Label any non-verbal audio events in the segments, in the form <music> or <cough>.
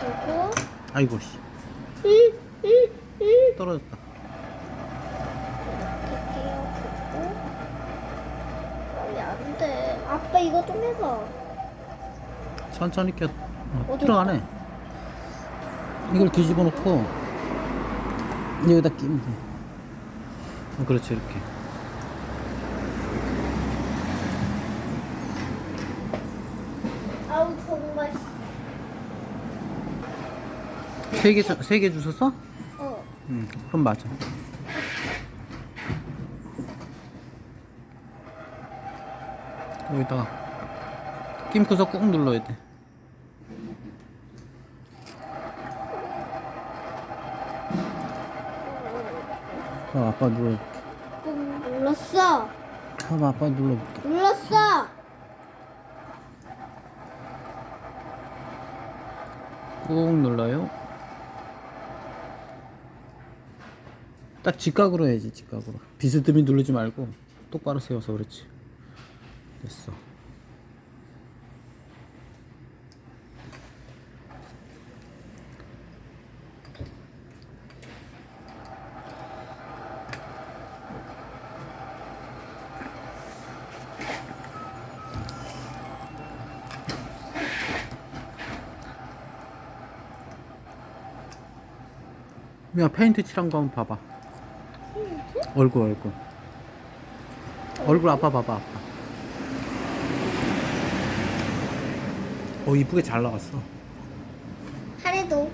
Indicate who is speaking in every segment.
Speaker 1: 그리고
Speaker 2: 아이고 씨. 떨어졌다.
Speaker 1: 이렇게 끼워주고. 빨리 안 돼. 아빠 이거 좀 해서.
Speaker 2: 천천히 껴 어,
Speaker 1: 어디
Speaker 2: 들어가네 이걸 뒤집어 놓고 여기다 끼면 돼. 어, 그렇지 이렇게
Speaker 1: 아우 정말.
Speaker 2: 세개 세 개 주셨어?
Speaker 1: 어.
Speaker 2: 응 그럼 맞아 여기다가 낌크서 꾹 눌러야 돼 그럼 아빠 눌러
Speaker 1: 꾹 눌렀어.
Speaker 2: 그럼 아빠 눌러볼게
Speaker 1: 눌렀어.
Speaker 2: 꾹 눌러요 딱 직각으로 해야지 직각으로. 비스듬히 누르지 말고 똑바로 세워서 그렇지. 됐어. 야 페인트 칠한 거 한번 봐봐 얼굴 얼굴 얼굴 아빠 봐봐 아빠 어 이쁘게 잘 나왔어
Speaker 1: 하래도.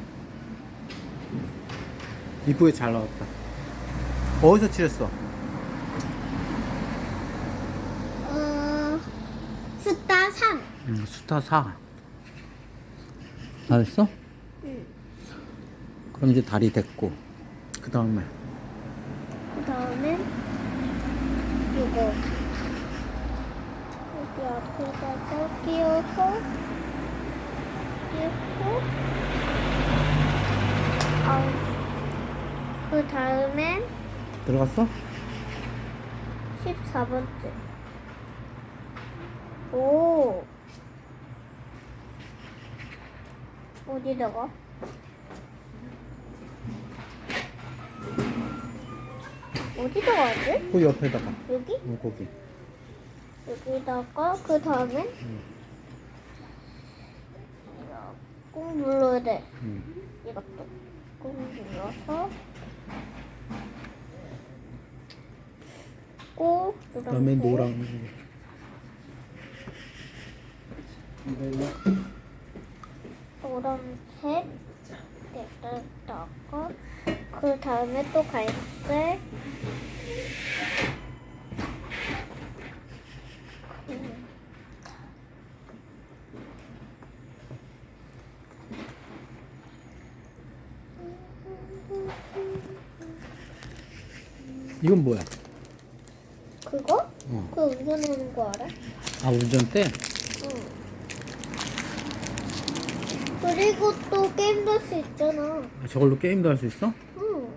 Speaker 2: 이쁘게 잘 나왔다 어디서 칠했어?
Speaker 1: 어. 스타 3.
Speaker 2: 음, 수타 4 잘했어?
Speaker 1: 응.
Speaker 2: 그럼 이제 다리 됐고 그 다음에
Speaker 1: 그 다음에 이거 여기 앞에다가 끼워서 끼고 아우 그 다음엔
Speaker 2: 들어갔어?
Speaker 1: 14번째 오 어디다가? 어디다가 하지?
Speaker 2: 그 옆에다가
Speaker 1: 여기?
Speaker 2: 어, 거기
Speaker 1: 여기다가 그 다음에 꾹 눌러야 돼.
Speaker 2: 음.
Speaker 1: 이것도 꾹 눌러서
Speaker 2: 꾹그 다음에. 노랑
Speaker 1: 노란색 여기다가 그 다음에 또 갈색
Speaker 2: 이건 뭐야?
Speaker 1: 그거?
Speaker 2: 어.
Speaker 1: 그 운전하는 거 알아?
Speaker 2: 아 운전대?
Speaker 1: 응. 그리고 또 게임도 할 수 있잖아.
Speaker 2: 아, 저걸로 게임도 할 수 있어?
Speaker 1: 응.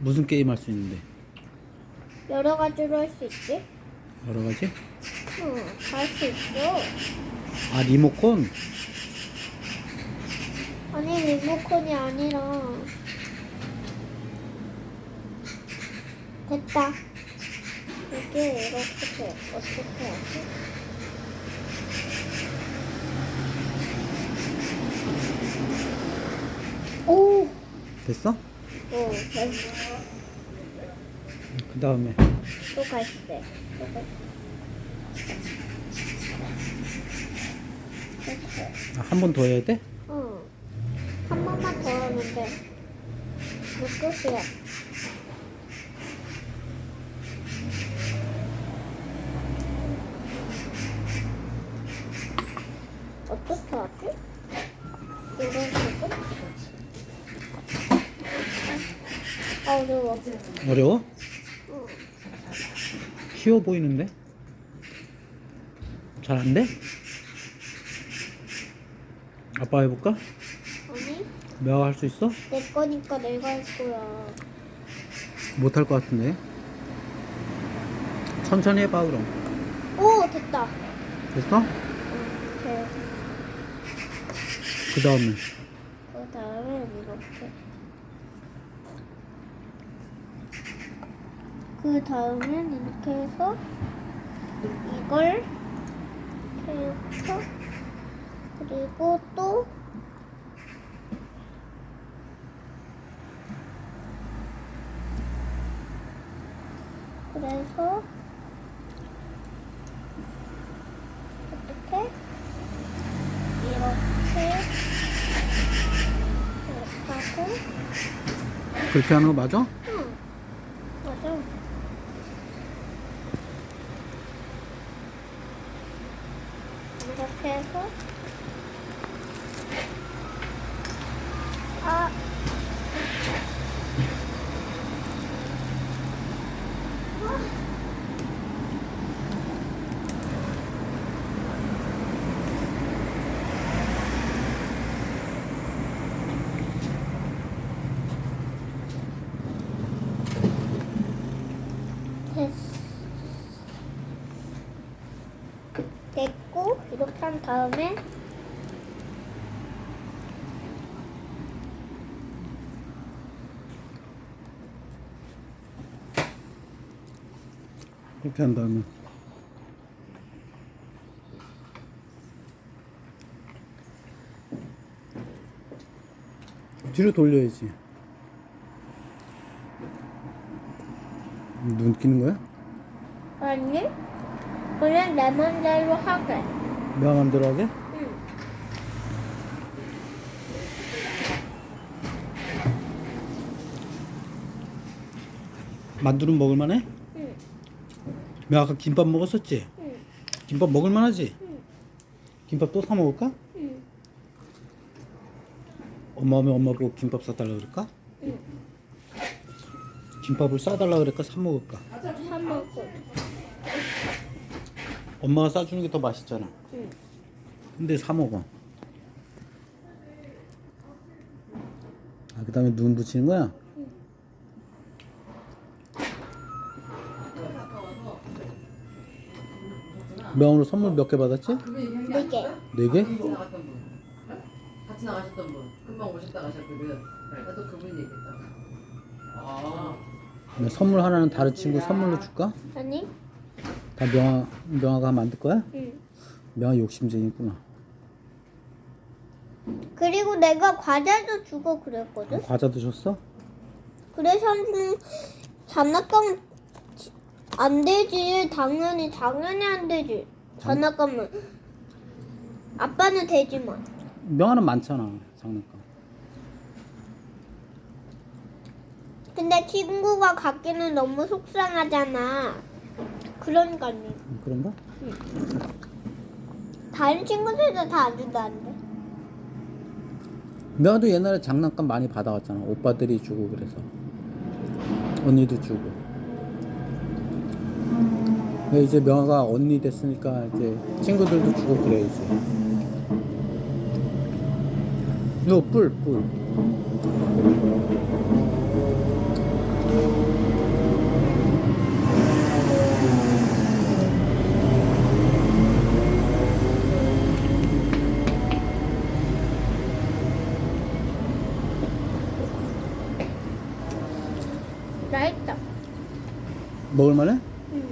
Speaker 2: 무슨 게임 할 수 있는데?
Speaker 1: 여러 가지로 할 수 있지?
Speaker 2: 여러 가지?
Speaker 1: 응. 할 수 있어.
Speaker 2: 아 리모컨?
Speaker 1: 아니 리모컨이 아니라 됐다. 이게 이렇게 돼. 어떻게 하지? 오,
Speaker 2: 됐어?
Speaker 1: 오, 됐어.
Speaker 2: 그 다음에
Speaker 1: 또 갈색. 또 갈색. 됐어.
Speaker 2: 아, 한번 더 해야 돼?
Speaker 1: 응. 한 번만 더 돼. 몇 끝이야? 어떻게 하지? 아, 어려워.
Speaker 2: 어려워?
Speaker 1: 응.
Speaker 2: 쉬워 보이는데? 잘 안 돼? 아빠 해볼까?
Speaker 1: 아니,
Speaker 2: 내가 할수 있어?
Speaker 1: 내 거니까 내가 할 거야.
Speaker 2: 못 할 것 같은데 천천히 해봐 그럼
Speaker 1: 오, 됐다.
Speaker 2: 됐어. 그 다음에
Speaker 1: 그 다음에 이렇게. 그 다음엔 이렇게 해서 이걸 이렇게 해서 그리고 또 그래서 어떻게 이렇게 이렇게 하고
Speaker 2: 그렇게 하는 거 맞아?
Speaker 1: 응 맞아. 이렇게 해서. 아 됐어. 됐고 이렇게 한 다음에
Speaker 2: 그렇게 한 다음에 뒤로 돌려야지 눈 끼는 거야?
Speaker 1: 아니 그냥 내 맘대로 하게.
Speaker 2: 맘대로 하게?
Speaker 1: 응.
Speaker 2: 만두는 먹을만해?
Speaker 1: 응.
Speaker 2: 내가 아까 김밥 먹었었지?
Speaker 1: 응.
Speaker 2: 김밥 먹을만하지?
Speaker 1: 응.
Speaker 2: 김밥 또 사 먹을까?
Speaker 1: 응.
Speaker 2: 엄마 오면 엄마 보고 김밥 사달라 그럴까?
Speaker 1: 응.
Speaker 2: 김밥을 싸달라 그럴까? 사 먹을까?
Speaker 1: 사 먹고.
Speaker 2: 엄마가 싸주는 게 더 맛있잖아
Speaker 1: 응.
Speaker 2: 근데 사 먹어 아, 그 다음에 눈 붙이는 거야? 명으로 선물 몇 개 받았지?
Speaker 1: 네 개.
Speaker 2: 네 개?
Speaker 3: 같이 나가셨던 분. 금방 오셨다 가셨거든. 나도 그분 얘기했다. 아.
Speaker 2: 네, 선물 하나는 다른 친구 선물로 줄까?
Speaker 1: 아니?
Speaker 2: 다 명아, 명아가 만들 거야?
Speaker 1: 응.
Speaker 2: 명아 욕심쟁이구나
Speaker 1: 그리고 내가 과자도 주고 그랬거든.
Speaker 2: 과자 드셨어?
Speaker 1: 그래서 음, 장난감 안 되지. 당연히 당연히 안 되지. 장난감은 아빠는 되지만.
Speaker 2: 명아는 많잖아 장난감
Speaker 1: 근데 친구가 갖기는 너무 속상하잖아. 그러니까요.
Speaker 2: 음, 그런가?
Speaker 1: 다른 친구들도 다 안 준다는데.
Speaker 2: 명아도 옛날에 장난감 많이 받아왔잖아 오빠들이 주고 그래서 언니도 주고 근데 이제 명아가 언니 됐으니까 이제 친구들도 주고 그래야지 이거 뿔, 뿔. 먹을만해?
Speaker 1: 응.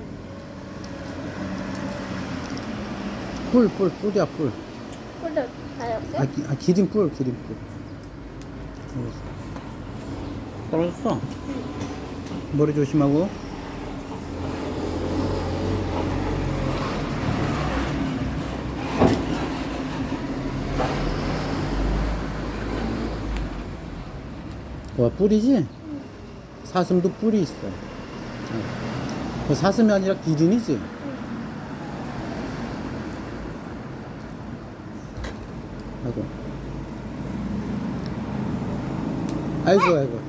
Speaker 2: 뿔, 뿔, 뿔이야, 뿔.
Speaker 1: 그래, 다 이렇게?
Speaker 2: 아, 기, 아 기린 뿔, 기린 뿔. 알았어. 떨어졌어? 머리 조심하고. 와, 뿔이지? 사슴도 뿔이 있어. 어. 그 사슴이 아니라 기린이지? 아이고. 아이고, 아이고.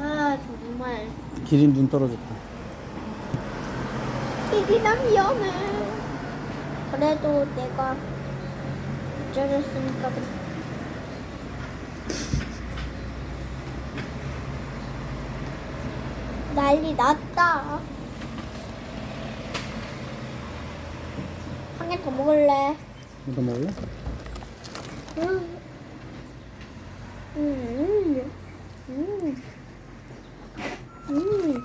Speaker 1: 아, 정말.
Speaker 2: 기린 눈 떨어졌다.
Speaker 1: 이기나 위험해. 그래도 내가 어쩌렸으니까 그래. 난리 났다. 한 개 더 먹을래.
Speaker 2: 이거 먹을래?
Speaker 1: 음. 음. 음. 음.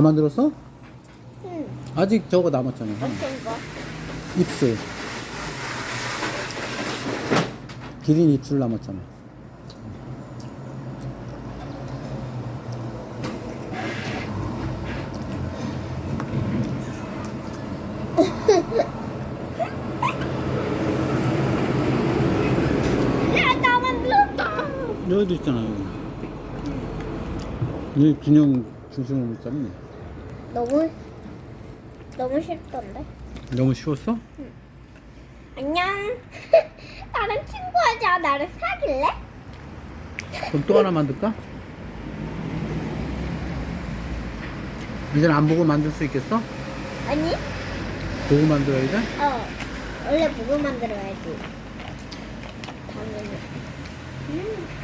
Speaker 2: 다 만들었어?
Speaker 1: 음.
Speaker 2: 아직 저거 남았잖아.
Speaker 1: 어떤 거?
Speaker 2: 입술. 기린 입술 남았잖아. <laughs>
Speaker 1: 야, 나 만들었다.
Speaker 2: 여기도 있잖아, 여기. 이 균형 중심을 못 잡네.
Speaker 1: 너무 너무 쉽던데.
Speaker 2: 너무 쉬웠어?
Speaker 1: 안녕. <laughs> 나랑 친구하자. 나를 사귈래?
Speaker 2: 그럼 또 하나 만들까? 이제는 안 보고 만들 수 있겠어?
Speaker 1: 아니?
Speaker 2: 보고 만들어야 돼?
Speaker 1: 어. 원래 보고 만들어야지. 당연히. 음. 음.